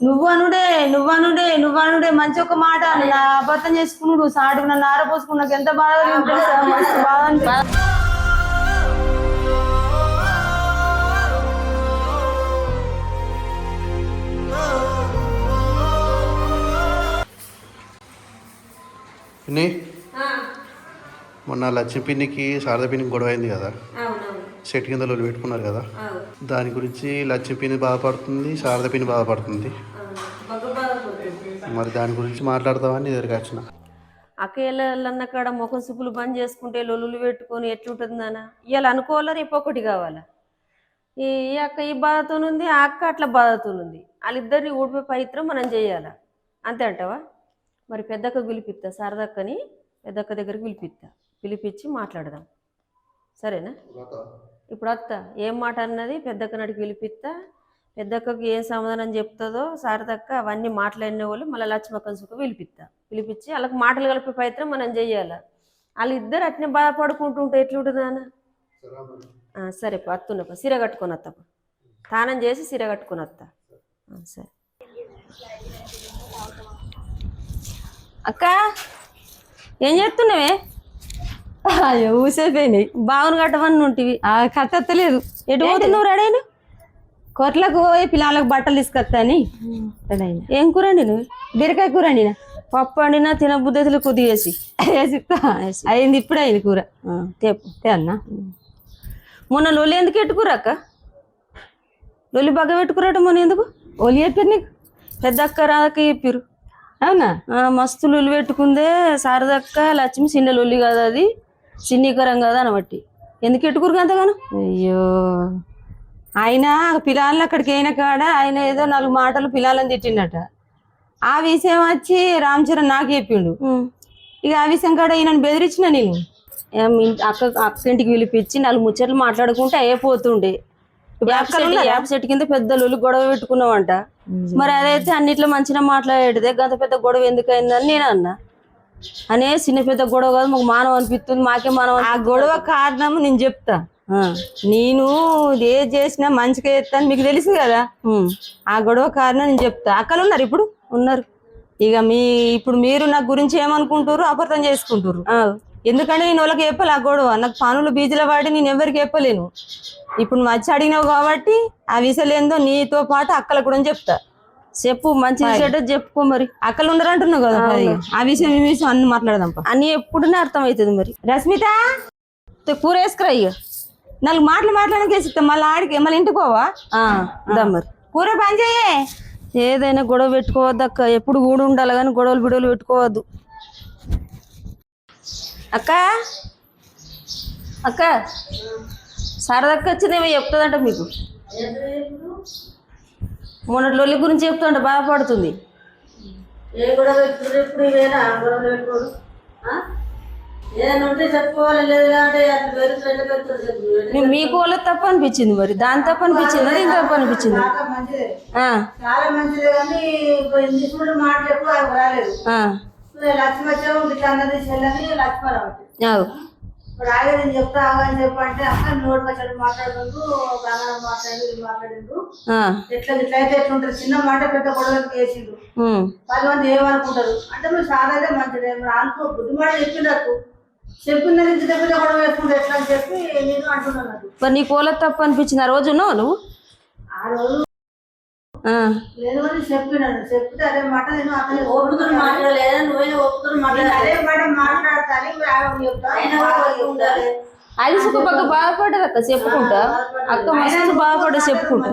నువ్వనుడే నువ్వనుడే నువ్వనుడే మంచి ఒక మాట నా అబద్ధం చేసుకున్నాడు సాటుకు నన్ను ఆరపోసుకుని నాకు ఎంత బాధ. పిన్ని మొన్న లచ్చి పిన్నికి శారద పిన్నికి గొడవ అయింది కదా చెట్టు కింద లొల్లి పెట్టుకున్నారు కదా. దాని గురించి లచ్చి పిన్ని బాధపడుతుంది శారద పిన్ని బాధపడుతుంది. బాగా బాధపడుతుంది మరి దాని గురించి మాట్లాడతామని ఎదురుగా వచ్చిన. అకేళ్ళన్న కాడ ముఖం సుప్పులు బంద్ చేసుకుంటే లొల్లులు పెట్టుకొని ఎట్లుంటుంది నాన్న? ఇవాళ అనుకోవాలా రేపు ఒకటి కావాలా? ఈ అక్క ఈ బాధతోనుంది ఆ అక్క అట్లా బాధతోనుంది వాళ్ళిద్దరిని ఊడిపే పవిత్రం మనం చేయాలా? అంతే అంటావా? మరి పెద్దక్క పిలిపిస్తా శారదక్కని పెద్దక్క దగ్గరికి పిలిపిస్తా పిలిపించి మాట్లాడదాం. సరేనా? ఇప్పుడు అత్త ఏం మాట అన్నది పెద్దక్క నడికి పిలిపిస్తా పెద్దక్కకి ఏం సమాధానం చెప్తుందో శారదక్క అవన్నీ మాట్లాడిన వాళ్ళు మళ్ళీ లక్ష్మక్కని సుఖ పిలిపిస్తా పిలిపించి వాళ్ళకి మాటలు కలిపే ప్రయత్నం మనం చెయ్యాలి వాళ్ళిద్దరు అట్నే బాధపడుకుంటుంటే ఎట్లుంటుంది నాన్న? సరే అత్తున్నప్ప సిర కట్టుకొని వస్తా పా. స్నానం చేసి సిర కట్టుకొని వస్తా సరే. అక్క ఏం చేస్తున్నావే? అయ్యో ఊసేపోయినాయి. బాగుని కట్టవని ఉంటివి. ఆ కట్టలేదు ఎటు పోతున్నావు రెడీను కొట్లకు పోయి పిల్లలకు బట్టలు తీసుకొస్తాని ఏం కూర అండి నువ్వు బీరకాయ కూర అండినా పప్పు వండినా తినబుద్ధతులు కొద్దిగేసి వేసిస్తా అయింది ఇప్పుడే అయింది కూర. తేపు తే అన్నా. మొన్న లొల్లి ఎందుకు ఎట్టుకురా అక్క? లొల్లి బాగా పెట్టుకురాట మొన్న ఎందుకు? ఒలి చెప్పారు నీకు? పెద్ద అక్క రాదక్క చెప్పిరు అవునా? మస్తు లొల్లి పెట్టుకుందే శారదక్క లక్ష్మి చిన్న లొల్లి కదా అది. చిన్నీకరం కదా అనబట్టి ఎందుకు ఎట్టుకురు అంతగాను? అయ్యో. ఆయన పిల్లలు అక్కడికి అయిన కాడ ఆయన ఏదో నాలుగు మాటలు పిల్లలని తిట్టిండట. ఆ విషయం వచ్చి రామ్ చరణ్ నాకు చెప్పిండు. ఇక ఆ విషయం కాడ ఈయనను బెదిరించిన నేను. అక్క అక్క ఇంటికి పిలిపించి నాలుగు ముచ్చట్లు మాట్లాడుకుంటే అయిపోతుండే. యాప్ సెట్ యాప్ సెట్ కింద పెద్ద లొల్లి గొడవ పెట్టుకున్నావంట. మరి అదైతే అన్నిట్లో మంచిగా మాట్లాడేదే గంత పెద్ద గొడవ ఎందుకు అయిందని నేను అన్నా. అనే చిన్న పెద్ద గొడవ కాదు మాకు మానవ అనిపిస్తుంది మాకే మానవ ఆ గొడవ కారణం నేను చెప్తా. నేను ఏ చేసినా మంచిగా చేస్తాను మీకు తెలుసు కదా? ఆ గొడవ కారణం నేను చెప్తా. అక్కలు ఉన్నారు ఇప్పుడు? ఉన్నారు. ఇక మీ ఇప్పుడు మీరు నా గురించి ఏమనుకుంటారు అపార్థం చేసుకుంటారు ఎందుకంటే నేను వాళ్ళకి చెప్పాలి ఆ గొడవ. నాకు పనులు బీజుల వాడి నేను ఎవరికి చెప్పలేను. ఇప్పుడు వచ్చి అడిగినావు కాబట్టి ఆ విషయాలు ఏందో నీతో పాటు అక్కలకు కూడా చెప్తా. చెప్పు మంచి చెడ్డ చెప్పుకో మరి. అక్కలు ఉండరు అంటున్నావు కదా. ఆ విషయం ఈ విషయం అన్ని మాట్లాడదాం. అన్ని ఎప్పుడునే అర్థం అవుతుంది మరి. రస్మిత తే కూర వేసుకురా ఇక నాలుగు మాటలు మాట్లాడడానికి మళ్ళీ ఆడికి మళ్ళీ ఇంటికి పోవా? ఆ, దా మరి. కూర పని చేయే ఏదైనా గొడవ పెట్టుకోవద్దు అక్క. ఎప్పుడు కూడా ఉండాలి కానీ గొడవలు బిడవలు పెట్టుకోవద్దు. అక్క! అక్క! సరదక్క వచ్చిందేమో చెప్తుందంట మీకు. మొన్న లొల్లి గురించి చెప్తుంట బాధపడుతుంది. ఏ గొడవ ఎప్పుడు ఇవేనా? గొడవ పెట్టుకోడు ఆ? ఏదైనా ఉంటే చెప్పుకోవాలి లేదు అంటే అట్లా వేరు ఫ్రెండ్ పెడుతుంది చెప్పు. మీ- మీకు తప్పు అనిపించింది మరి. దాని తప్పు అనిపించింది అది తప్పు అనిపించింది చాలా మంచిదే. కానీ ఇప్పుడు మాటలు ఎప్పుడు రాలేదు. లక్ష్మి వచ్చాము ఇట్లా అన్నది చెల్లని ఆగు. ఇప్పుడు ఆగే నేను చెప్తా ఆగని చెప్పంటే అక్క నోటి వచ్చాడు మాట్లాడుకుంటూ కన్నడ మాట్లాడి ఇది మాట్లాడిండు ఆ, ఎట్లా ఇట్లా అయితే ఎట్లుంటారు చిన్న మాట పెద్ద గొడవలకు వేసిండు ఉమ్. పది మంది ఏమనుకుంటారు? అంటే మీరు చాలా అయితే మంచిదే మీరు అనుకో బుద్ధి మాట చెప్పినట్టు చెప్పిన నుంచి దగ్గర గొడవ వేసుకుంటే ఎట్లా అని చెప్పి నేను అంటున్నాను. మరి నీకు వాళ్ళ తప్పు అనిపించింది ఆ రోజు నువ్వు? ఆ రోజు చెప్పినాను. చెప్తే అదే మాట నేను అతని ఓపుతో మాట్లాడలేదు. నువ్వే మాట్లాడాలి అదే మాట మాట్లాడతాను చెప్తాను అది సుఖ బాగా బాధపడ్డది అక్క చెప్పుకుంటా. అక్క మస్తు బాధపడ్డా చెప్పుకుంటా.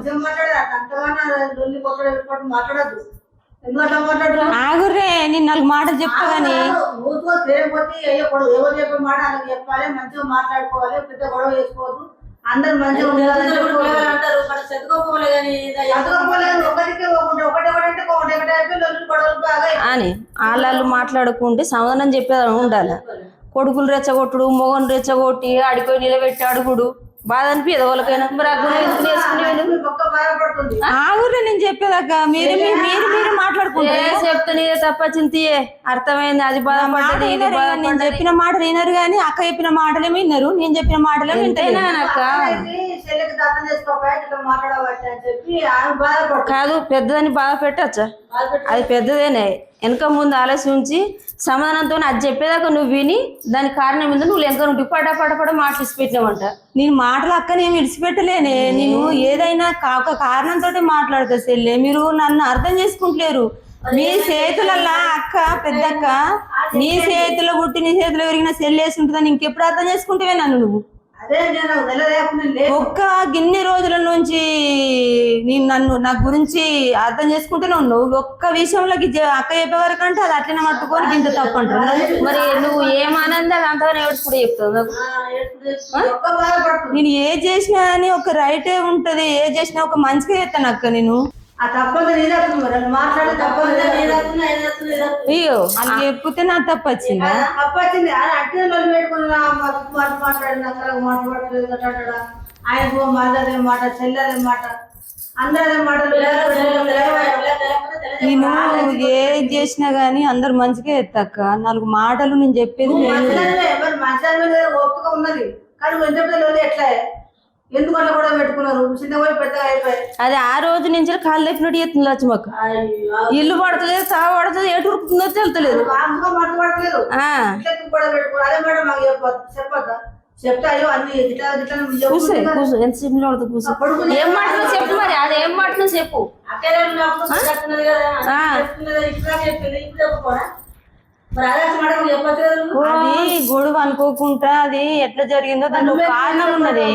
ఆగుర్రే నేను నాలుగు మాటలు చెప్తా గానీ. ఊరుకో తిరగపోతే చెప్పే మాట అలా చెప్పాలి మంచిగా మాట్లాడుకోవాలి పెద్ద గొడవ చేసుకోవద్దు. అందరు అని వాళ్ళు మాట్లాడుకుంటే సమాధానం చెప్పేది ఉండాలి. కొడుకులు రెచ్చగొట్టుడు మొగను రెచ్చగొట్టి అడిపోయి నిలబెట్టి అడుగుడు. బాధ అనిపించదు వాళ్ళకైనా మరి బాధపడుతుంది ఆగుర్రే నేను చెప్పేదాకా మీరు మీరు మీరు మాట్లాడుకుంటే. ఏ చెప్తే నీదే తప్ప చింతియే. అర్థమైంది అది బాధపడ్డది ఇది నేను చెప్పిన మాటలు వినరు కానీ అక్క చెప్పిన మాటలే విన్నారు నేను చెప్పిన మాటలే అంతేనా అక్క. కాదు పెద్దదని బాధ పెట్టచ్చా? అది పెద్దదేనే. వెనక ముందు ఆలోచించి సమాధానంతో అది చెప్పేదాకా నువ్వు విని దాని కారణం మీద నువ్వు వెనక నుండి పడ పడ పడ మాటలు పెట్టినావంట నేను మాటలు అక్కనే విడిచిపెట్టలేనే. నేను ఏదైనా ఒక కారణంతో మాట్లాడతా సెల్లే. మీరు నన్ను అర్థం చేసుకుంటలేరు. మీ చేతులల్లా అక్క పెద్దక్క నీ చేతిలో పుట్టి నీ చేతిలో విరిగిన సెల్ వేసుకుంటుందని ఇంకెప్పుడు అర్థం చేసుకుంటేవే నన్ను నువ్వు? ఒక్క గిన్ని రోజుల నుంచి నేను నన్ను నా గురించి అర్థం చేసుకుంటూనే ఉన్నావు ఒక్క విషయంలో అక్క చెప్పే వరకు అంటే అది అట్లనే పట్టుకొని ఇంత తప్పు అంటారు మరి నువ్వు ఏమానంది అది అంతగానే ఏడుచుకుంటూ చెప్తావు? నేను ఏ చేసినా అని ఒక రైటే ఉంటది. ఏ చేసినా ఒక మంచిగా చేస్తాను అక్క నేను. ఆ తప్పదు మాట్లాడే తప్పదు. అయ్యో అది చెప్తే నా తప్పు వచ్చిందా? తప్పొచ్చింది అది అట్టే నొల్లి పెట్టుకున్నా మాట మాట్లాడిన అక్కడ మాట్లాడలేదు ఆయన మాట్లాడే మాట చెల్లెదే మాట అందరదే మాటలు నేను ఏది చేసినా గానీ అందరు మంచిగా ఎత్తక్క. నాలుగు మాటలు నేను చెప్పేది ఉన్నది. కానీ ఎట్లా? ఎందుకు అట్లా కూడా పెట్టుకున్నారు? చిన్న పోయి పెద్దగా అయిపోయి. అది ఆ రోజు నుంచి కాళ్ళు లేపినట్టు చేస్తుంది లక్ష్మక్క ఇల్లు పడుతుంది తావ పడుతుంది ఎటు ఉరుకుతుందో తెలుతలేదు. ఇట్లా కూడా పెట్టుకున్నారు? అదే మేడం మాకు చెప్పొద్దు చెప్తే అయ్యో అన్ని ఇట్లా ఇట్లా ఎంత సేపు ఏం మాటలు చెప్పు మరి అది ఏం మాటలు చెప్పు? అక్కడే చెప్తున్నది కదా చెప్పింది ఇప్పుడు అదే గొడవ అనుకోకుండా అది ఎట్లా జరిగిందో దాంట్లో ఒక కారణం ఉన్నది?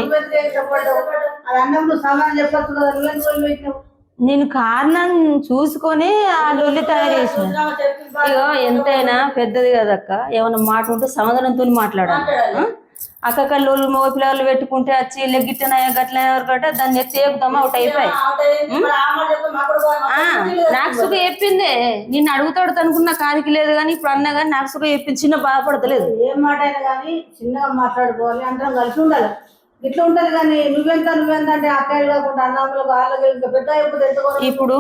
నేను కారణం చూసుకొని ఆ లొల్లి తయారు చేసిన. ఇగో ఎంతైనా పెద్దది కదక్క. ఏమన్నా మాట ఉంటే సమాధానంతో మాట్లాడాలి. ఆ? అక్క కళ్ళు మగ పిల్లలు పెట్టుకుంటే వచ్చి లెగ్గిట్టనయ్యా గట్ల గట్ట దాన్ని ఎత్తి ఏపుతామా ఒకటి అయిపోయి ఆవిడ ఏంది? మరి ఆ మాట చెప్పి మాకు కూడా బాగా ఆ, నాకు సుఖ చెప్పిందే. నిన్ను అడుగుతాడు అనుకున్న కాదికి లేదు కానీ ఇప్పుడు అన్నా కానీ నాకు సుఖ చెప్పింది. చిన్న బాధపడతలేదు. ఏం మాట అయినా కానీ చిన్నగా మాట్లాడుకోవాలి అందరం కలిసి ఉండాలి. ఇట్లా ఉంటది కానీ నువ్వెంత నువ్వెంత అంటే అక్కయ్య కాకుండా అన్నమ్మలు వాళ్ళకి ఇంకా పెద్ద అయిపోతే ఎంత కూడా ఇప్పుడు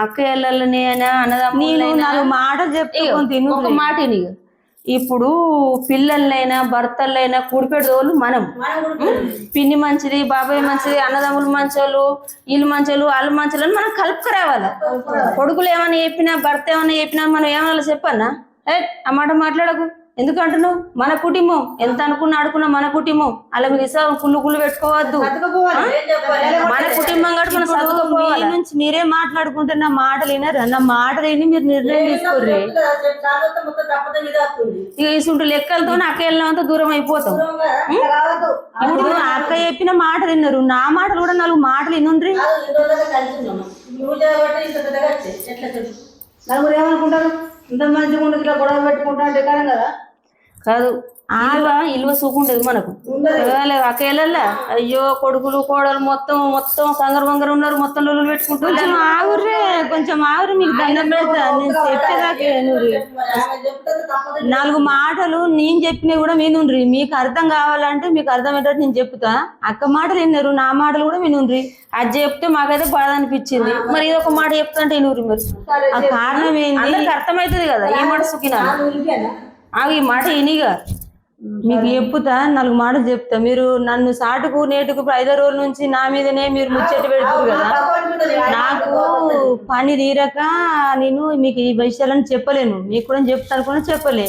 అక్క ఎల్లని నేను నాలుగు మాటలు తిను ఒక మాట నీకు ఇప్పుడు పిల్లలైనా భర్తలైనా కూడిపెడదోళ్ళు మనం? పిన్ని మంచిది బాబాయ్ మంచిది అన్నదమ్ములు మంచోళ్ళు వీళ్ళు మంచోళ్ళు వాళ్ళు మంచోళ్ళు మనం కలుపుకురావాలి. కొడుకులు ఏమైనా చెప్పినా భర్త ఏమైనా చెప్పినా మనం ఏమన్నా చెప్పన్నా? ఏ ఆ మాట మాట్లాడకు. ఎందుకు అంటున్నావు మన కుటుంబం. ఎంత అనుకున్నా ఆడుకున్నా మన కుటుంబం. అలా ఇస్తాం కుళ్ళు కుళ్ళు పెట్టుకోవద్దు? మన కుటుంబం కాబట్టి మనం చదువుకోవాలి నుంచి మీరే మాట్లాడుకుంటే నా మాటలు వినరా. నా మాటలు విని మీరు నిర్ణయం తీసుకోర్రి. ఇక ఇసుంటి లెక్కలతో అక్క వెళ్ళినంత దూరం అయిపోతాం. ఇప్పుడు అక్క చెప్పిన మాట విన్నారు నా మాటలు కూడా నాలుగు మాటలు వినుండ్రి? నలుగురు ఏమనుకుంటారు? ఇంత మంచిగా ఉండదు ఇట్లా గొడవ పెట్టుకుంటా అంటే కాదు? కదా. ఇల్వ ఇల్వ సూకుండదు మనకు. ఒకవేళ అక్క వెళ్ళాలా అయ్యో కొడుకులు కోడలు మొత్తం మొత్తం కంగరు వంగరు ఉన్నారు మొత్తం లొల్లులు పెట్టుకుంటూ కొంచెం ఆగుర్రే కొంచెం ఆగురు మీకు దండం పెడతా. నేను చెప్పేదాకా నాలుగు మాటలు నేను చెప్పినవి కూడా వినుండ్రి మీకు అర్థం కావాలంటే మీకు అర్థమయ్యేటట్టు నేను చెప్తా. అక్క మాటలు విన్నారు నా మాటలు కూడా వినుండ్రి అది చెప్తే మాకైతే బాధ అనిపించింది. మరి ఇది ఒక మాట చెప్తుంటే నూరి మరి. ఆ కారణం ఏంది? అందరికి అర్థమవుతుంది కదా ఏ మాట సుఖినా ఆగు ఈ మాట ఇనిగా మీకు చెప్పుతా నాలుగు మాటలు చెప్తా. మీరు నన్ను సాటుకు నేటుకు ఐదో రోజుల నుంచి నా మీదనే మీరు ముచ్చట పెడుతురు కదా. నాకు పని తీరక నేను మీకు ఈ విషయాలను చెప్పలేను. మీకు కూడా చెప్తా అనుకున్నా చెప్పలే.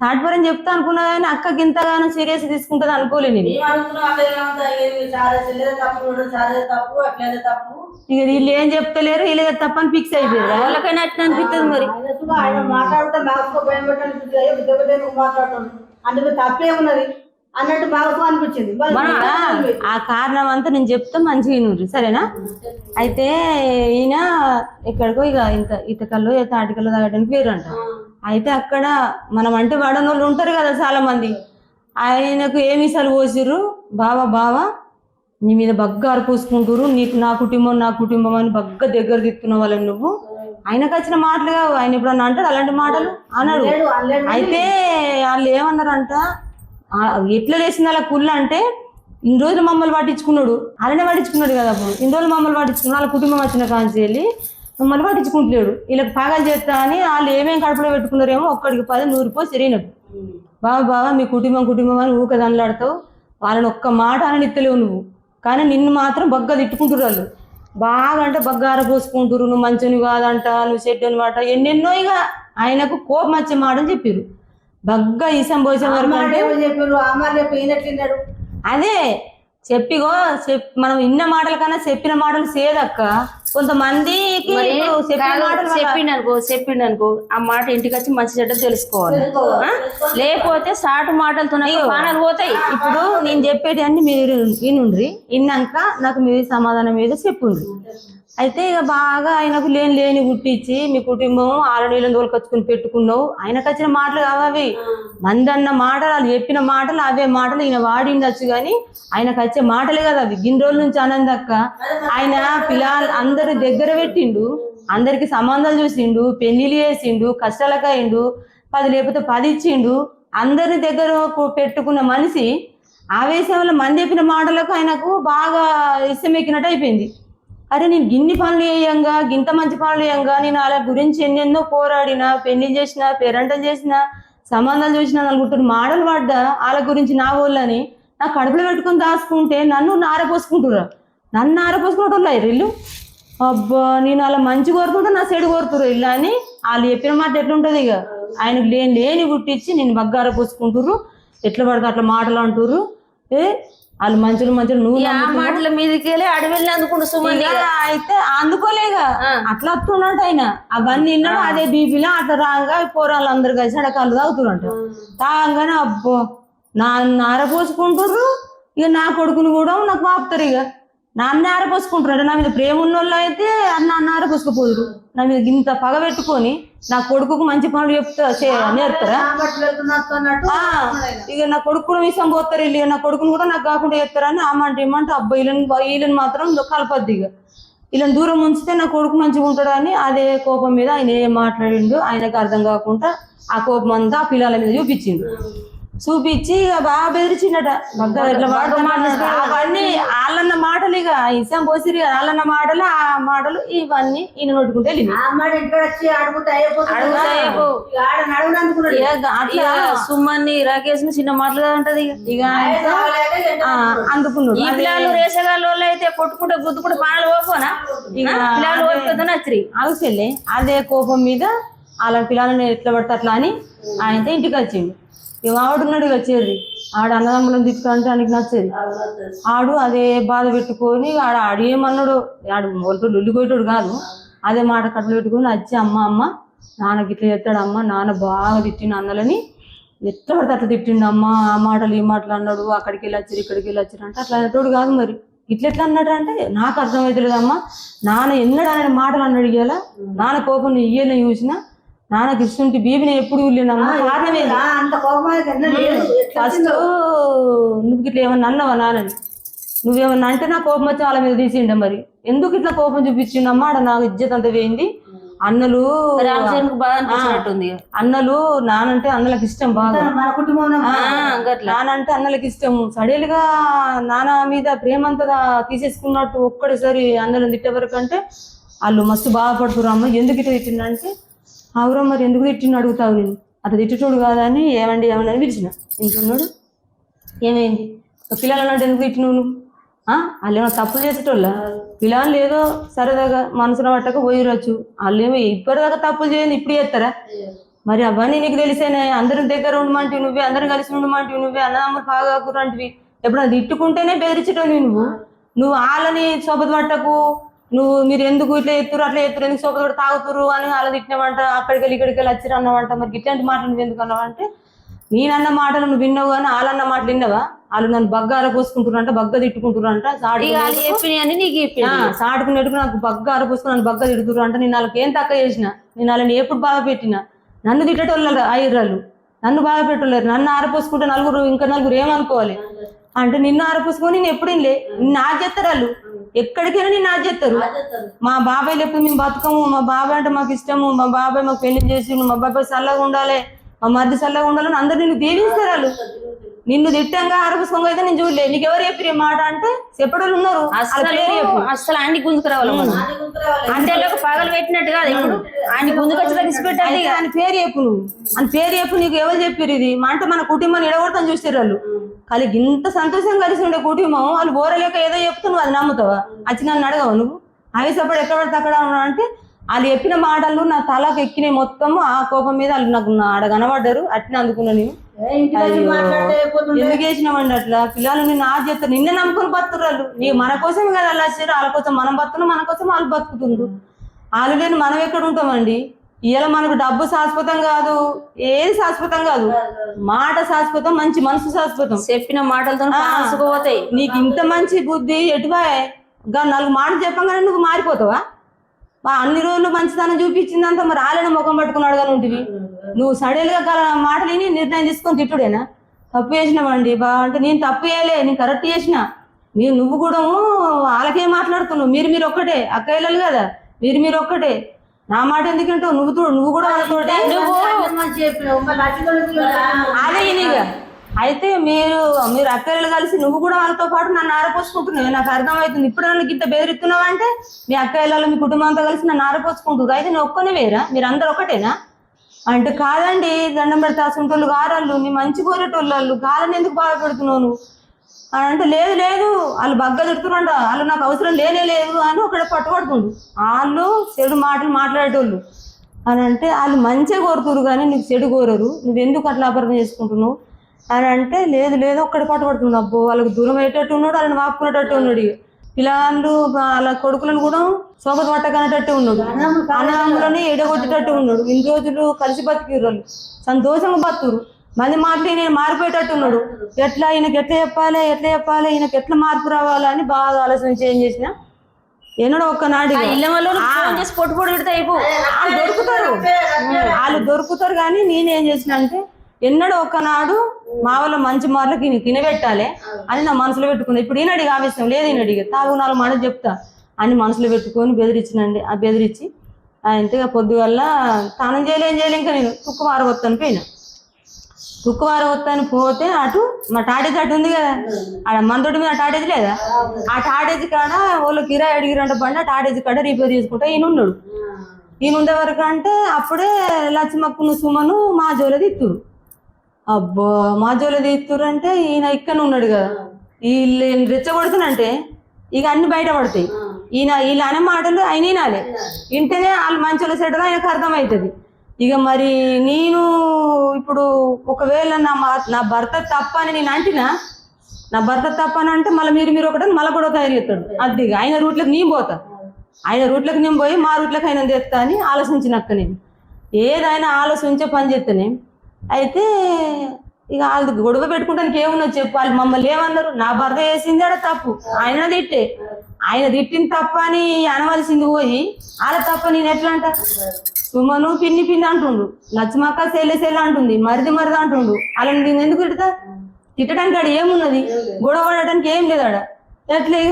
తాటిపరం చెప్తా అనుకున్నా కానీ అక్కకి ఇంతగానో సీరియస్ తీసుకుంటుంది అనుకోలే నేను. మేము అనుకున్నాం అక్కడ ఏమంతా ఏమి చాలా చెల్లెదే తప్పు ఉండదు చాలా తప్పు అట్లేదే తప్పు. ఇక వీళ్ళు ఏం చెప్తలేరు వీళ్ళు తప్పని ఫిక్స్ అయిపోయారా వాళ్ళకైనా అట్లా అనిపిస్తుంది మరి. మాట్లాడితే అందుకు తప్పే ఉన్నది అన్నట్టు మాకు అనిపించింది. ఆ కారణం అంతా నేను చెప్తా మంచిగా వినుర్రి సరేనా? అయితే ఈయన ఎక్కడికో ఇక ఇంత ఇతకల్లో తాటికల్లో తాగడానికి వేరు అంట అయితే అక్కడ మనం అంటే వాడని వాళ్ళు ఉంటారు కదా చాలా మంది ఆయనకు ఏమి ఇసాలు పోసిర్రు? బావా బావా నీ మీద బగ్గా అరపూసుకుంటారు నీకు నా కుటుంబం నా కుటుంబం అని బగ్గా దగ్గర తిప్పుతున్న వాళ్ళని నువ్వు ఆయనకు వచ్చిన మాటలు కావు. ఆయన ఎప్పుడన్నా అంటాడు? అలాంటి మాటలు అన్నాడు. అయితే వాళ్ళు ఏమన్నారంట? ఎట్లా లేచింది అలా కుళ్ళు అంటే ఇన్ని రోజులు మమ్మల్ని పట్టించుకున్నాడు. అలానే పట్టించుకున్నాడు కదా అప్పుడు. ఇన్ని రోజులు మమ్మల్ని పట్టించుకున్నాడు. వాళ్ళ కుటుంబం వచ్చిన కాంచి వెళ్ళి మమ్మల్ని పట్టించుకుంటలేడు. వీళ్ళకి పాగాలు చేస్తా అని వాళ్ళు ఏమేం కడుపులో పెట్టుకున్నారేమో ఒక్కడికి పది నూరిపోయి సిరిగినట్టు బాబా బాబా మీ కుటుంబం కుటుంబం అని ఊక దండలాడతావు వాళ్ళని ఒక్క మాట అని ఇత్తలేవు నువ్వు. కానీ నిన్ను మాత్రం బగ్గ తిట్టుకుంటారు వాళ్ళు. బాగా అంటే బగ్గ ఆరపోసుకుంటారు నువ్వు మంచిని కాదంట నువ్వు చెడ్డు అనమాట ఎన్నెన్నో ఇక ఆయనకు కోపం వచ్చే మాటలు చెప్పారు బగ్గ ఈసం పోసే వరకు అంటే చెప్పారు అదే చెప్పిగో చెప్ మనం ఇన్న మాటల కన్నా చెప్పిన మాటలు సేదక్క? కొంతమందికి మరి ఇప్పుడు చెప్పిన కాదు, మాటలు వల్ల- చెప్పిండు అనుకో చెప్పిండు అనుకో ఆ మాట ఇంటికి వచ్చి మంచి చెడ్డ తెలుసుకోవాలి? లేకపోతే సాటు మాటలతో పానాలు పోతాయి. ఇప్పుడు నేను చెప్పేటి అన్ని మీరు వినుండ్రి విన్నాక నాకు మీరు సమాధానం మీద చెప్పుండ్రి. అయితే ఇక బాగా ఆయనకు లేని లేని గుట్టించి మీ కుటుంబం ఆరు నీళ్ళని తోలుకొచ్చుకుని పెట్టుకున్నావు. ఆయనకు వచ్చిన మాటలు కావవి అవి. మంది అన్న మాటలు వాళ్ళు చెప్పిన మాటలు అవే మాటలు ఈయన వాడిండొచ్చు కానీ ఆయనకు వచ్చే మాటలే కదా అవి. గిన్ని రోజుల నుంచి ఆనందక్క ఆయన పిల్లలు అందరి దగ్గర పెట్టిండు. అందరికి సంబంధాలు చూసిండు పెళ్ళిళ్ళు చేసిండు కష్టాలకు పది లేకపోతే పది ఇచ్చిండు. అందరి దగ్గర పెట్టుకున్న మనిషి ఆవేశంలో మంది చెప్పిన మాటలకు ఆయనకు బాగా ఇష్టం ఎక్కినట్టు అయిపోయింది. అరే నేను గిన్ని పనులు చేయంగా గింత మంచి పనులు చేయంగా నేను వాళ్ళ గురించి ఎన్నెన్నో పోరాడినా పెళ్ళి చేసిన పేరంటం చేసిన సంబంధాలు చూసిన నలుగురు మాటలు పడ్డా వాళ్ళ గురించి నా వాళ్ళని నా కడుపులో పెట్టుకొని దాచుకుంటే నన్ను నారపోసుకుంటురా నన్ను నారపోసుకుంటున్నా ఇల్లు అబ్బా నేను అలా మంచి కోరుకుంటా నా చెడు కోరుతురు ఇల్లు అని వాళ్ళు చెప్పిన మాట ఎట్లుంటుంది ఇక ఆయనకు లేని లేని గుట్టించి నేను బగ్గార పోసుకుంటుర్రు ఎట్లా పడితే అట్లా మాటలు అంటుర్రు. ఏ? వాళ్ళు మంచులు మంచులు నువ్వు ఆ. మాటల మీదకి వెళ్ళి అడవిల్ని అందుకుంటు సుమన్ అయితే అందుకోలేక ఆ. అట్లా వస్తున్నట్టు ఆయన. అవన్నీ విన్నాడు అదే బీపీలో అట్లా రాగా పోరాళ్ళు అందరు కలిసి అక్కడ కళ్ళు తాగుతున్నట్టు తాగానే అబ్బో నా నారపోసుకుంటారు ఇక నా కొడుకుని కూడా నాకు ఆపుతారు ఇక. నాన్న ఆరపోసుకుంటారు నా మీద ప్రేమ ఉన్న వాళ్ళు అయితే అన్న అన్న ఆరపోసుకుపోదురు నా మీద ఇంత పగ పెట్టుకొని నా కొడుకుకు మంచి పనులు చెప్తా చే- నేర్పుతారా? బట్టలు వెళ్తున్నట్టు అన్నట్టు ఆ, ఇక నా కొడుకు కూడా విషయం పోతారు ఇల్లు నా కొడుకుని కూడా నాకు కాకుండా చేస్తారని ఆమంటే ఏమంటే అబ్బాయి వీళ్ళని వీళ్ళని మాత్రం కలపద్ది ఇక. వీళ్ళని దూరం ఉంచితే నా కొడుకు మంచిగా ఉంటాడు అని అదే కోపం మీద ఆయన ఏం మాట్లాడిండు ఆయనకు అర్థం కాకుండా ఆ కోపం అంతా ఆ పిల్లల మీద చూపించిండు. చూపించి ఇక బాగా బెదిరించిండట అవన్నీ వాళ్ళన్న మాటలు ఇక ఇష్టం పోసిరు వాళ్ళన్న మాటలు ఆ మాటలు ఇవన్నీ ఈయన నోటుకుంటే అట్లా సుమన్ని రాకేష్ని చిన్న మాటలు ఉంటది ఇక. అందుకున్నాడు. ఈ పిల్లలు రేసగాళ్ళు వాళ్ళు అయితే కొట్టుకుంటే గుద్దుకుంటే పానాలు పోపోనా ఇక పిల్లలు ఓడిపోతే నచ్చరి అవసలే అదే కోపం మీద వాళ్ళ పిల్లలని ఎట్లా పడితే అట్లా అని ఆయనతో ఇంటికి వచ్చిండు. ఇక ఆవిడున్నాడు వచ్చేది ఆడ అన్నదమ్ములను తిట్టుకుంటే ఆయనకి నచ్చేది. ఆడు అదే బాధ పెట్టుకొని ఆడ ఆడు ఏమన్నాడు ఆడు వాళ్ళతో లొల్లిపోయేటోడు కాదు. అదే మాట కట్టలు పెట్టుకొని వచ్చి అమ్మ అమ్మ నాన్నకి ఇట్లా చెప్తాడు అమ్మ నాన్న బాగా తిట్టిన అన్నలని ఎట్లా పడితే అట్లా తిట్టిండు అమ్మ ఆ మాటలు ఈ మాటలు అన్నాడు అక్కడికి వెళ్ళి వచ్చారు ఇక్కడికి వెళ్ళి వచ్చారు అంటే అట్లా అనేటోడు కాదు మరి. ఇట్లా ఎట్లా అన్నాడు అంటే నాకు అర్థమవుతలేదమ్మా నాన్న ఎన్నడు అనే మాటలు అన్నాడు ఇయ్యాల. నాన్న కోపం ఇయ్యలే చూసినా. నాన్నకి ఇస్తుంటే బీబీని ఎప్పుడు వెళ్ళినమ్మా కారణం ఏంది? ఆ, అంత కోపం అయితే ఎన్నడూ లేదు. ఎట్లా ఫస్ట్ నువ్వు ఇట్లా ఏమన్నా అన్నావా నాన్నని? నువ్వేమన్నా అంటే నా కోపం వచ్చి వాళ్ళ మీద తీసిండే మరి? ఎందుకు ఇట్లా కోపం చూపించిండమ్మా? ఆడ నాకు ఇజ్జత్ అంత పోయింది. అన్నలు. అన్నలు నానంటే అన్నలకు ఇష్టం బాగా. నానంటే అన్నలకు ఇష్టం సడేల్గా నాన్న మీద ప్రేమంతగా తీసేసుకున్నట్టు ఒక్కడేసారి అన్నలను తిట్టే వరకు అంటే వాళ్ళు మస్తు బాధపడుతున్నారు అమ్మ. ఎందుకు ఇట్లా తిట్టిండంటే ఆవురా మరి ఎందుకు తిట్టిండు అడుగుతావు నేను అట్లా తిట్టేటోడు కాదని ఏమండి ఏమని అని పిలిచిన. ఇంటున్నాడు ఏమైంది? పిల్లలు అన్నట్టు ఎందుకు తిట్టినావు నువ్వు? ఆ? వాళ్ళు ఏమైనా తప్పులు చేసేటోళ్ళ? పిల్లలు ఏదో సరదాగా మనసులో పట్టక పోయిరొచ్చు వాళ్ళు ఏమో ఇప్పటిదాకా తప్పులు చేయండి ఇప్పుడు చేస్తారా? మరి అవన్నీ నీకు తెలిసేనే. అందరి దగ్గర ఉండమంటివి నువ్వే అందరం కలిసి ఉండమంటివి నువ్వే అన్నదమ్ములు పాగాకురంటివి ఎప్పుడైనా తిట్టుకుంటేనే బెదిరించటోని నువ్వు నువ్వు వాళ్ళని సోపత పట్టకు నువ్వు మీరు ఎందుకు ఇట్లా ఎత్తురు అట్లా ఎత్తురు ఎందుకు సోపత పడి తాగుతురు అని వాళ్ళని తిట్టినవంట అక్కడికి వెళ్ళి ఇక్కడికి వెళ్ళి వచ్చిరు మరి ఇట్లాంటి మాటలు నువ్వు ఎందుకు అన్నావంటే నేనన్న మాటలు నువ్వు విన్నావు కానీ వాళ్ళన్న మాటలు విన్నావా? వాళ్ళు నన్ను బగ్గార పోసుకుంటున్నారంట బగ్గ తిట్టుకుంటున్నారంట సాటుకు నెట్టుకు నాకు బగ్గ అరపోసుకుని నన్ను బగ్గ తిడుతురు అంటే నేను వాళ్ళకి ఏం తక్కువ చేసిన? నేను వాళ్ళని ఎప్పుడు బాగా పెట్టినా? నన్ను తిట్టేటోళ్ళు ఐర్రాళ్ళు నన్ను బాగా పెట్టలేరు నన్ను ఆరపోసుకుంటే నలుగురు ఇంకా నలుగురు ఏమనుకోవాలి? అంటే నిన్ను ఆరపోసుకొని నేను ఎప్పుడు లే నా చేస్తారు వాళ్ళు. ఎక్కడికైనా నేను నా చేస్తారు మా బాబాయ్ ఎప్పుడు మేము బతుకము. మా బాబాయ్ అంటే మాకు ఇష్టము. మా బాబాయ్ మాకు పెళ్ళి చేసి మా బాబాయ్ చల్లగా ఉండాలి. మా మధ్య చల్లగా ఉండాలని అందరు నిన్ను దీవిస్తారు వాళ్ళు. నిన్ను తిట్టంగా ఆరోపించుకోగా అయితే నేను చూడలే. నీకు ఎవరు చెప్పి మాట అంటే? చెప్పడం ఉన్నారు. అసలు అన్ని గుంజుకు రావాలి అంటే పగలు పెట్టినట్టు కాదు ఇప్పుడు. ఆయన గుంజుకు వచ్చి తీసి పెట్టాలి ఆయన పేరు చెప్పు నువ్వు. అని పేరు చెప్పు నీకు ఎవరు చెప్పారు ఇది? మా అంటే మన కుటుంబాన్ని ఎడగొడతాను చూస్తారు వాళ్ళు. వాళ్ళకి ఇంత సంతోషం కలిసి ఉండే కుటుంబం వాళ్ళు బోరలేక ఏదో చెప్తూ నువ్వు అది నమ్ముతావా? వచ్చి నన్ను అడగవు నువ్వు. ఆవేశపడి ఎక్కడ పడితే అక్కడ ఉన్నా అంటే వాళ్ళు చెప్పిన మాటలు నా తలకు ఎక్కినాయి మొత్తం ఆ కోపం మీద వాళ్ళు నాకు ఆడ కనబడ్డారు అట్నే అందుకున్నా నేను. ఎందుకు వేసినామండి అట్లా? పిల్లలు నిన్ను ఆ చేస్తారు నిన్నే నమ్ముకుని బతుకురు వాళ్ళు నీ మన కోసం కదా అలా వచ్చారు వాళ్ళ కోసం మనం బతున్నాం మన కోసం వాళ్ళు బతుకుతుండ్రు. వాళ్ళు లేని మనం ఎక్కడ ఉంటామండి? ఇవాళ మనకు డబ్బు శాశ్వతం కాదు ఏది శాశ్వతం కాదు. మాట శాశ్వతం మంచి మనసు శాశ్వతం. చెప్పిన మాటలతో నీకు ఇంత మంచి బుద్ధి ఎటువాయే గా నాలుగు మాటలు చెప్పంగానే నువ్వు మారిపోతావా? అన్ని రోజులు మంచితనం చూపించిందంతా మరి ఆలన ముఖం పట్టుకున్నాడు కానీ ఉంటివి నువ్వు సడేలుగా గల మాటలు విని నిర్ణయం తీసుకొని తిట్టుడేనా? తప్పు చేసినావండి బా అంటే నేను తప్పు చేయలే నేను కరెక్ట్ చేసిన. మీరు నువ్వు కూడా వాళ్ళకే మాట్లాడుతున్నావు. మీరు మీరు ఒక్కటే అక్కయ్యలు కదా. మీరు మీరు ఒక్కటే. నా మాట ఎందుకంటావు నువ్వు తోడు నువ్వు కూడా వాళ్ళతోటే నువ్వు అదే అయితే మీరు మీరు అక్కలు కలిసి నువ్వు కూడా వాళ్ళతో పాటు నన్ను ఆరపోసుకుంటున్నావు. నాకు అర్థమవుతుంది. ఇప్పుడు నన్ను ఇంత బెదిరిస్తున్నావు అంటే మీ అక్కయ్యలలో మీ కుటుంబంతో కలిసి నన్ను ఆరపోసుకుంటారు అయితే నేను ఒక్కనే వేరా? మీరు అందరు ఒకటేనా? అంటే కాదండి దండం పెడతా అసంటోళ్ళు గారాళ్ళు మీ మంచి కోరేటోళ్ళు వాళ్ళు కాదని ఎందుకు బాధపడుతున్నావు నువ్వు? అని అంటే లేదు లేదు. వాళ్ళు బగ్గ తిడుతున్నాడు వాళ్ళు నాకు అవసరం లేనే లేదు అని ఒకటి పట్టుబడుతుండు. వాళ్ళు చెడు మాటలు మాట్లాడేటోళ్ళు. అని అంటే వాళ్ళు మంచిగా కోరుతురు కానీ నీకు చెడు కోరరు. నువ్వు ఎందుకు అట్లా అపర్థం చేసుకుంటున్నావు? అని అంటే లేదు లేదు ఒక్కడి పాటు పడుతుంది. అబ్బో వాళ్ళకి దూరం అయ్యేటట్టు ఉన్నాడు వాళ్ళని వాపుకునేటట్టు ఉన్నాడు. పిల్లలు వాళ్ళ కొడుకులను కూడా శోభత పట్టకనేటట్టు ఉన్నాడు. అన్నదమ్ములని ఎడగొట్టేటట్టు ఉన్నాడు. ఇన్ని రోజులు కలిసి బతికిరు వాళ్ళు. సంతోషంగా బతురు మంది మాటలు నేను మారిపోయేటట్టు ఉన్నాడు. ఎట్లా ఈయనకి ఎట్లా చెప్పాలి ఎట్లా చెప్పాలి ఈయనకి ఎట్లా మార్పు రావాలా అని బాగా ఆలోచించి ఏం చేసిన ఎన్నడో ఒక్కనాడు పొట్టు పెడితే అయిపో. వాళ్ళు దొరుకుతారు. వాళ్ళు దొరుకుతారు కానీ నేనేం చేసిన అంటే ఎన్నడో ఒక్కనాడు మా వాళ్ళ మంచి మార్లకి ఈయన తినబెట్టాలి అని నా మనసులో పెట్టుకున్నా ఇప్పుడు ఈయనడిగా ఆవేశం లేదు ఈయనడిగా తాగు నాలుగు మాట చెప్తా అని మనసులో పెట్టుకొని బెదిరించినండి. ఆ బెదిరించి ఇంతగా పొద్దువల్ల స్నానం చేయలేం చేయలేం ఇంకా నేను. తుక్కు మారవస్తాను పోయినా. తుక్కు మారవస్తాను పోతే అటు మా టాటేజ్ అటు ఉంది కదా. ఆడ మందొడ్డి మీద టాటేజ్ లేదా? ఆ టాటేజ్ కాడ వాళ్ళు కిరాయి అడిగిరంట బండి ఆ టాటేజ్ కాడ రిపేర్ చేసుకుంటా ఈయన ఉన్నాడు. ఈయన ఉండే వరకు అంటే అప్పుడే లక్ష్మక్కును సుమను మా జోల తీస్తురు అబ్బో మా జోల తీస్తురు అంటే ఈయన ఇక్కడ ఉన్నాడు కదా. వీళ్ళు రెచ్చగొడుతున్నంటే ఇక అన్ని బయట పడతాయి. ఈయన వీళ్ళు అనే మాటలు ఆయన వినాలి. వింటేనే వాళ్ళు మంచోళ్ళ సెటర్ ఆయనకు అర్థమవుతుంది. ఇక మరి నేను ఇప్పుడు ఒకవేళ నా మా- నా భర్త తప్ప అని నేను అంటినా నా భర్త తప్ప అని అంటే మళ్ళీ మీరు మీరు ఒకటి మళ్ళీ కూడా తయారు చేస్తాడు అది ఆయన రూట్లకు నేను పోతా. ఆయన రూట్లకు నేను పోయి మా రూట్లకు ఆయన తెస్తా అని ఆలోచించినక్క నేను. ఏదైనా ఆలోచించే పని చేస్తేనే అయితే ఇక వాళ్ళకి గొడవ పెట్టుకుంటానికి ఏమున్నది చెప్పు. వాళ్ళు మమ్మల్ని ఏమన్నారు? నా భర్త చేసింది ఆడ తప్పు. ఆయన తిట్టే. ఆయన తిట్టిన తప్ప అని అనవలసింది పోయి వాళ్ళ తప్ప నేను ఎట్లా అంట సుమను పిన్ని పిన్ని అంటుండు. లచ్చమక్క సెల్లె సెల్లె అంటుంది. మరిది మరిది అంటుండు. అలా నేను ఎందుకు తిడతా? తిట్టడానికి ఆడ ఏమున్నది? గొడవ పడటానికి ఏం లేదు ఆడ. ఎట్లే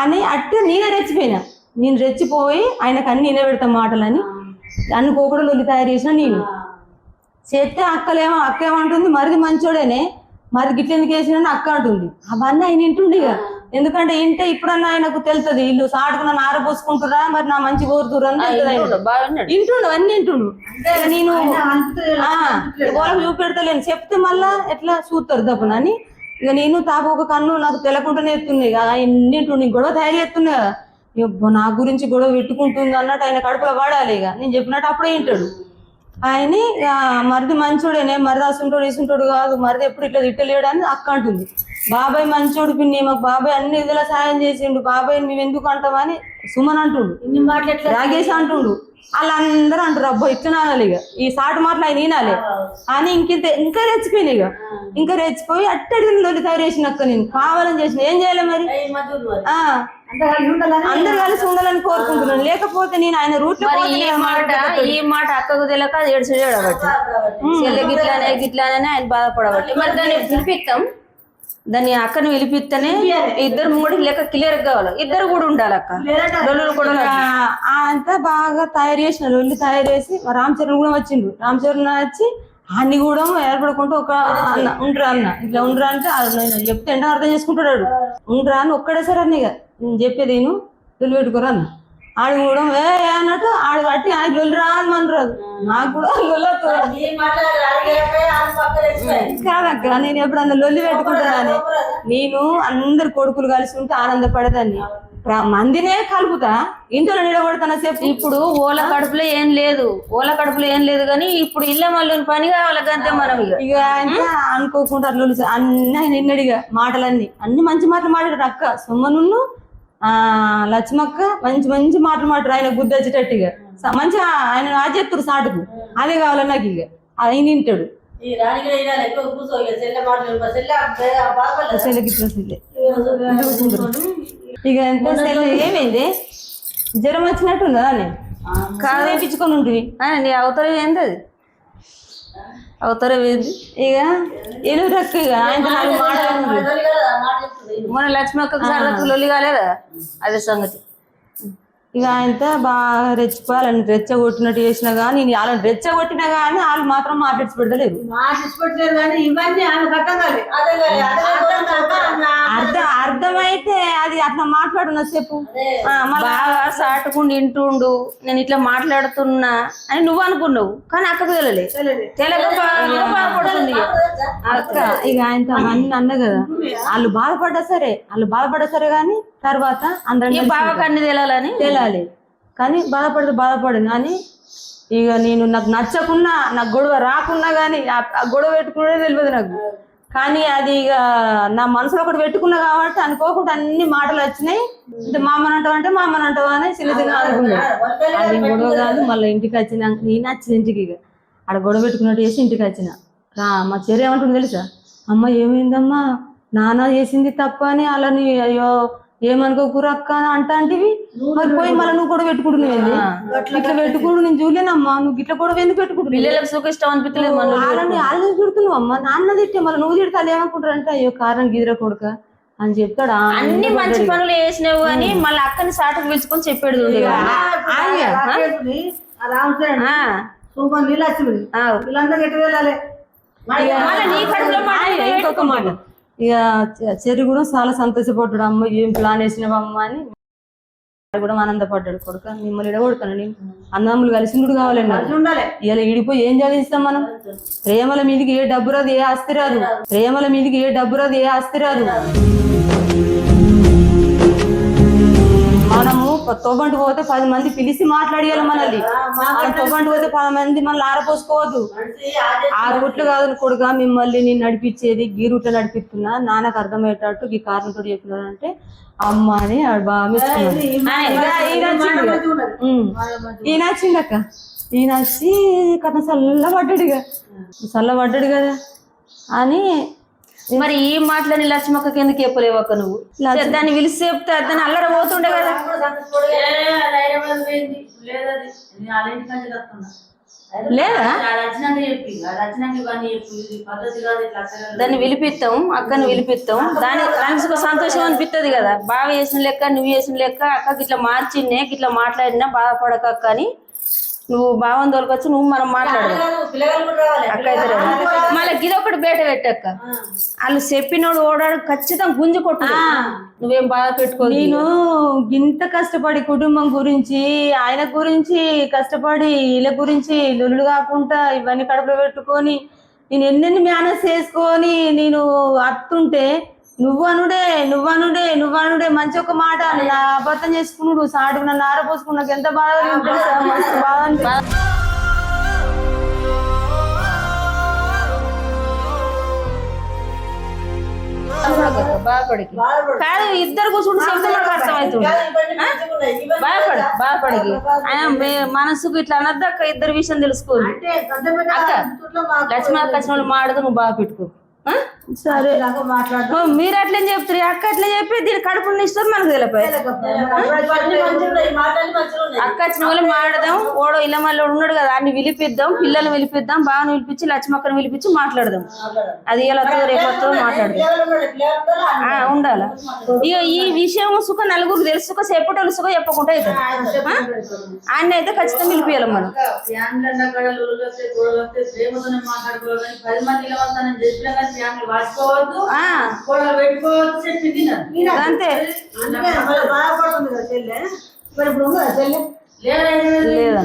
అని అట్టు నేనే రెచ్చిపోయినా. నేను రెచ్చిపోయి ఆయనకు అన్ని నేనే పెడతా మాటలని. అన్ని కోకడలు తయారు చేసిన నేను. చేస్తే అక్కలేమో అక్క ఏమంటుంది మరిది మంచోడేనే. మరి గిట్ల ఎందుకు వేసిన అక్క అంటుంది. అవన్నీ ఆయన ఇక. ఎందుకంటే ఇంటే ఇప్పుడన్నా ఆయనకు తెలుస్తుంది ఇల్లు సాటుకు నన్ను ఆరపోసుకుంటురా మరి నా మంచి కోరుతురు ఇంటుండు అన్ని ఇంటుండు ఇక నేను ఆ, వాళ్ళకి చూపెడతలేను. చెప్తే మళ్ళా ఎట్లా చూస్తారు దప్పున అని. ఇక నేను తాపు ఒక కన్ను నాకు తెలకుండానే ఎత్తున్నాయి కదా ఇంటుండు ఈ గొడవ తయారు చేస్తున్నాయి కదా ఇక నా గురించి గొడవ పెట్టుకుంటుంది అన్నట్టు ఆయన కడుపులో వాడాలి ఇక. నేను చెప్పినట్టు అప్పుడే వింటాడు. ఆయన మరిది మంచోడేనే మరిది అసుంటోడు ఇసుంటోడు కాదు మరిది ఎప్పుడు ఇట్లా తిట్టలేడు అని అక్క అంటుంది. బాబాయ్ మంచోడు పిన్ని మాకు బాబాయ్ అన్ని విధాలా సాయం చేసిండు. బాబాయ్ మేము ఎందుకు అంటామని సుమన్ అంటుండు. రాగేష్ అంటుండు. వాళ్ళందరూ అంటారు అబ్బో ఇట్లా నానాలి ఇక. ఈ సాటు మాటలు ఆయన వినాలి అని ఇంకింత ఇంకా రెచ్చిపోయినాయి ఇక. ఇంకా రెచ్చిపోయి అట్టడి లొల్లి తయారు చేసిన అక్క నేను. కావాలని చేసిన. ఏం చేయాలి మరి? అందరు కలిసి ఉండాలని కోరుకుంటున్నాను. లేకపోతే నేను ఆయన రూట్ ఈ మాట అక్కకు తెలియక అది ఏడు చేయబట్టి చెల్లె గిట్లానే గిట్లానే ఆయన బాధపడబట్టి మరి దాన్ని పిలిపిస్తాం. దాన్ని అక్కని పిలిపిస్తేనే ఇద్దరు మూడు లెక్క క్లియర్ కావాలి. ఇద్దరు కూడా ఉండాలి అక్క. కూడా అంతా బాగా తయారు చేసిన లొల్లి తయారు చేసి రామ్ చరణ్ కూడా వచ్చిండు. రామ్ చరణ్ వచ్చి అన్ని కూడా ఏర్పడకుండా ఒక అన్న ఉండరా అన్న. ఇట్లా ఉండరా అంటే నేను చెప్తే ఎండ అర్థం చేసుకుంటాడు ఉండరా అని ఒక్కడే సరే అన్న నేను చెప్పేది నేను లొల్లి పెట్టుకోరా అన్న. ఆడు కూడా ఏ ఏ అన్నట్టు ఆడు కట్టి ఆయన లొల్లి రాదు నాకు కూడా లొల్లి వస్తుంది. నీ మాట్లాడాలి అడిగేపై ఆయన పక్కన తెచ్చిపోయి. కాదక్క నేను ఎప్పుడన్నా లొల్లి పెట్టుకుంటానని. నేను అందరు కొడుకులు కలిసి ఉంటే ఆనందపడేదాన్ని. మందినే కలుపుతా. ఇంట్లో నిలబడతాన సేపు? ఇప్పుడు ఓల కడుపులో ఏం లేదు. ఓల కడుపులో ఏం లేదు కానీ ఇప్పుడు ఇళ్ళ మళ్ళీ పని కావాలి అంతే మనం ఇక. అనుకోకుండా అట్లా అన్ని ఆయన నిన్నడిగా మాటలన్నీ. అన్ని మంచి మాటలు మాట్లాడారు అక్క. సొమ్మనున్ను లక్ష్మక్క మంచి మంచి మాటలు మాట్లాడు. ఆయన బుద్ధి వచ్చేటట్టుగా. మంచిగా ఆయన చెప్తారు సాటుకు. అదే కావాలి నాకు ఇక. ఆయన వింటాడు కూర్చో ఇక ఎంత ఏమైంది? జ్వరం వచ్చినట్టుందా నేను కాదు వేయించుకొని ఉంటుంది నీ అవతరం ఏంది అది? ఇక ఎలుగు రక్క ఇక. ఆయన మాటలు ఉంది. మాట చెప్తుంది మన లక్ష్మక్క సరదాకు లొల్లి కాలేదా అదే సంగతి ఇక ఆయనతో బాగా రెచ్చిపోయాలని రెచ్చగొట్టినట్టు చేసినా కానీ నేను వాళ్ళని రెచ్చగొట్టినా కానీ వాళ్ళు మాత్రం మాట్లాడి పెడతలేదు మాట ఇష్టపడలేదు కానీ ఇవన్నీ ఆమెకు అర్థం అర్థమైతే అది అట్లా మాట్లాడున్న చెప్పు బాగా సాటుకుండి ఇంటుండు నేను ఇట్లా మాట్లాడుతున్నా అని నువ్వు అనుకున్నావు. కానీ అక్కకు తెలియలే తెలక బాగా బాధపడుతుంది ఇక. అక్క ఇక ఆయనతో అన్ని అన్న కదా వాళ్ళు బాధపడ్డా సరే. వాళ్ళు బాధపడ్డా సరే కానీ తర్వాత అందరం ఈ కలిసి బావకు అన్ని తెలాలని తేలాలి. కానీ బాధపడితే బాధపడను. కానీ ఇక నేను నాకు నచ్చకున్నా నాకు గొడవ రాకున్నా కానీ ఆ- గొడవ పెట్టుకునే తెలియదు నాకు. కానీ అది ఇక నా మనసులో ఒకటి పెట్టుకున్నా కాబట్టి అనుకోకుండా అన్ని మాటలు వచ్చినాయి. అంటే మా అమ్మని అంటావు అంటే మా అమ్మని అంటావా అని చిన్న చిన్న అనుకున్నా. అది గొడవ కాదు మళ్ళీ ఇంటికి వచ్చినాక నేను వచ్చిన ఇంటికి ఇక. ఆడ గొడవ పెట్టుకున్నట్టు చేసి ఇంటికి వచ్చిన. రా మా చెర్రి ఏమంటుంది తెలుసా? అమ్మ ఏమైందమ్మా? నాన్న చేసింది తప్ప అని అలా నీ అయ్యో ఏమనుకోకూర అక్క అని అంటాంటివి మరి పోయి మళ్ళీ నువ్వు కూడా పెట్టుకుంటున్నావు ఇట్లా పెట్టుకుంటు నేను చూడలేనమ్మా. నువ్వు ఇట్లా కూడా ఎందుకు పెట్టుకుంటున్నావు? పిల్లలకు సుఖ ఇష్టం అనిపించలేదు వాళ్ళని తిడుతున్నావు అమ్మ నాన్న తిట్టే మళ్ళీ నువ్వు తిడతాను ఏమనుకుంటారు అంటే అయ్యో కారణం గిదిర కొడుక అని చెప్తాడా? అన్ని మంచి పనులు చేసినావు అని మళ్ళీ అక్కని సాటుకు పిలుచుకొని చెప్పాడు. వీళ్ళందరూ ఎటు వెళ్ళాలి? ఇంకొక మాట. ఇక చె- చెర్రి కూడా చాలా సంతోషపడ్డాడు. అమ్మ ఏం ప్లాన్ వేసినావు అమ్మ అని. కూడా ఆనందపడ్డాడు కొడుక మిమ్మల్ని ఇడగొడతాను నేను అన్నదమ్ములు కలిసిందుడు కావాలండి ఇలా ఇడిపోయి ఏం చదివిస్తాం మనం? ప్రేమల మీదకి ఏ డబ్బు రాదు ఏ ఆస్తి రాదు. ప్రేమల మీదకి ఏ డబ్బు రాదు ఏ ఆస్తి రాదు. తోబంటి పోతే పది మంది పిలిచి మాట్లాడియాలి మనల్ని. మనం తోబంటి పోతే పది మంది మనల్ని ఆరపోసుకోవద్దు ఆ రూట్లు కాదు కొడుగా మిమ్మల్ని నేను నడిపించేది గీ రూట్లో నడిపిస్తున్నా. నాన్నకు అర్థమయ్యేటట్టు ఈ కారణంతో చెప్పినాడు అంటే అమ్మ అని బాగా ఈయన వచ్చిండక్క ఈయన వచ్చి కథ చల్లబడ్డాడు ఇక. చల్లబడ్డాడు కదా అని మరి ఈ మాటలని లక్ష్మక్కకి ఎందుకు చెప్పలేవు అక్క నువ్వు? దాన్ని పిలిచి చెప్తే దాన్ని అల్లర పోతుండే కదా. లేదా? దాన్ని విలిపిస్తాం అక్కని విలిపిస్తాం దాని దానికి ఒక సంతోషం అనిపిస్తుంది కదా. బాగా చేసిన లెక్క నువ్వు చేసిన లెక్క అక్కకి ఇట్లా మార్చిండే ఇట్లా మాట్లాడినా బాధపడక అక్క అని నువ్వు భావం తోలుకొచ్చి నువ్వు మనం అయితే రాదు. మళ్ళీ గిదొకటి బయట పెట్టక్క వాళ్ళు చెప్పినోడు ఓడాడు ఖచ్చితంగా గుంజి కొట్టు నువ్వేం బాధ పెట్టుకో నేను ఇంత కష్టపడి కుటుంబం గురించి ఆయన గురించి కష్టపడి వీళ్ళ గురించి లొల్లు కాకుండా ఇవన్నీ కడుపులో పెట్టుకొని నేను ఎన్నెన్ని మేనేజ్ చేసుకొని నేను అత్తుంటే నువ్వు అనుడే నువ్వు అనుడే నువ్వు అనుడే మంచి ఒక మాట నా అబద్ధం చేసుకున్నాడు సాటుకు నన్ను ఆరపోసుకుని నాకు ఎంత తెలుసా? మస్తు బాధ అనిపించింది. బాధపడికి. కాదు ఇద్దరు కూర్చుంటే చెప్తే మనకు అర్థమవుతుంది. బాధపడు బాధపడికి. ఆయన మనసుకు ఇట్లా అనద్దక్క ఇద్దరు విషయం తెలుసుకోండి. అక్క. లక్ష్మణ కచ్చిన వాళ్ళు మాడదు నువ్వు బాగా పెట్టుకో? సరే. మాట్లాడదాం. మీరు అట్లే చెప్తారు? అక్క అట్లే చెప్పి దీని కడుపుని ఇస్తారు మనకు ఉన్నాయి అక్క వచ్చిన వాళ్ళు మాడదాం ఓడో ఇలా మళ్ళీ ఉన్నాడు కదా అన్ని పిలిపిద్దాం పిల్లల్ని పిలిపిద్దాం బాగా పిలిపించి లక్ష్మక్కని పిలిపించి మాట్లాడదాం. అది ఇలా రేపు వస్తుందో మాట్లాడదాం. పిల్లలు పిల్లలు ఉండాల? ఇక ఈ విషయం సుఖ నలుగురు తెలుసు సుఖ చెప్పటోళ్ళు సుఖ చెప్పకుండా అవుతుంది ఆయన అయితే ఖచ్చితంగా పిలిపియాలి మనం. పది మంది అంతే. లేదంట లేదు.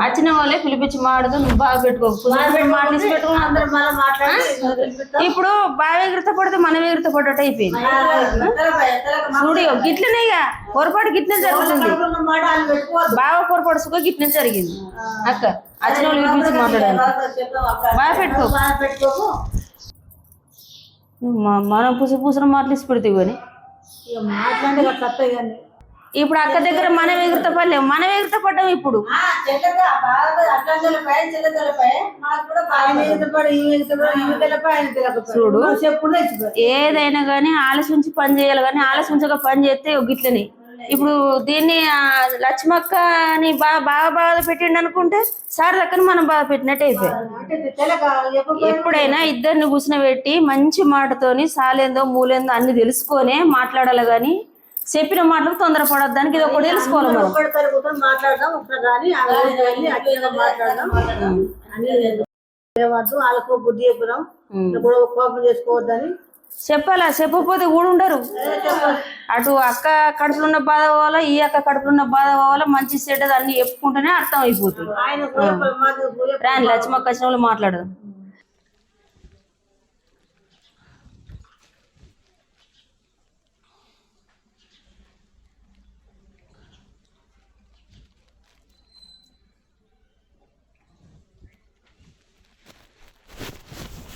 వచ్చిన వాళ్ళే పిలిపించి మాడదు నువ్వు బాగా పెట్టుకో. మాటలు పెట్టుకో అందరం మళ్ళీ మాట్లాడి ఇప్పుడు బాగా ఎగురుత పడితే మనం ఎగురుత పడ్డట్టు అయిపోయింది. చూడు గిట్లనే ఇక పొరపాటు గిట్లనే జరుగుతుంది. బాగా పొరపాటు సుఖ గిట్లనే జరిగింది. అక్క వచ్చిన వాళ్ళు పిలిపించి మాట్లాడాలి. బాగా పెట్టుకో. మనం పుసి పూసిన మాటలు ఇసి పెడితే కానీ. ఇక మాట్లాడే అట్లా వస్తాయి కానీ. ఇప్పుడు అక్క దగ్గర మనం ఎగురుత పడలేము. మనం ఎగురుత పడ్డాం ఇప్పుడు. చూడు. ఏదైనా కానీ ఆలోచించి పని చేయాలి కానీ ఆలోచించక పని చేస్తే ఒక గిట్లనే. ఇప్పుడు దీన్ని ఆ, లక్ష్మక్కని బాగా బాగా బాధ పెట్టిండు అనుకుంటే సార్ దగ్గర మనం బాధ పెట్టినట్టు అయిపోయి. అంటే తెలక చెప్పకపోయి ఎప్పుడైనా ఇద్దరిని కూర్చునబెట్టి మంచి మాటతోని సాలేందో మూలేందో అన్ని తెలుసుకొనే మాట్లాడాలి కానీ చెప్పిన మాటలకు తొందరపడద్దానికి ఇది ఒకటి తెలుసుకోవాలి మాట్లాడదాం వాళ్ళకు బుద్ధి చెప్పుదాం కూడా కోపం చేసుకోవద్దని చెప్పాలా? చెప్పకపోతే కూడా ఉండరు. అటు అక్క కడుపులో ఉన్న బాధ పోవాలా ఈ అక్క కడుపులో ఉన్న బాధ పోవాలా మంచి చెడ్డది అన్ని చెప్పుకుంటేనే అర్థం అయిపోతుంది. రాని లక్ష్మక్క వచ్చిన వాళ్ళు మాట్లాడదాం.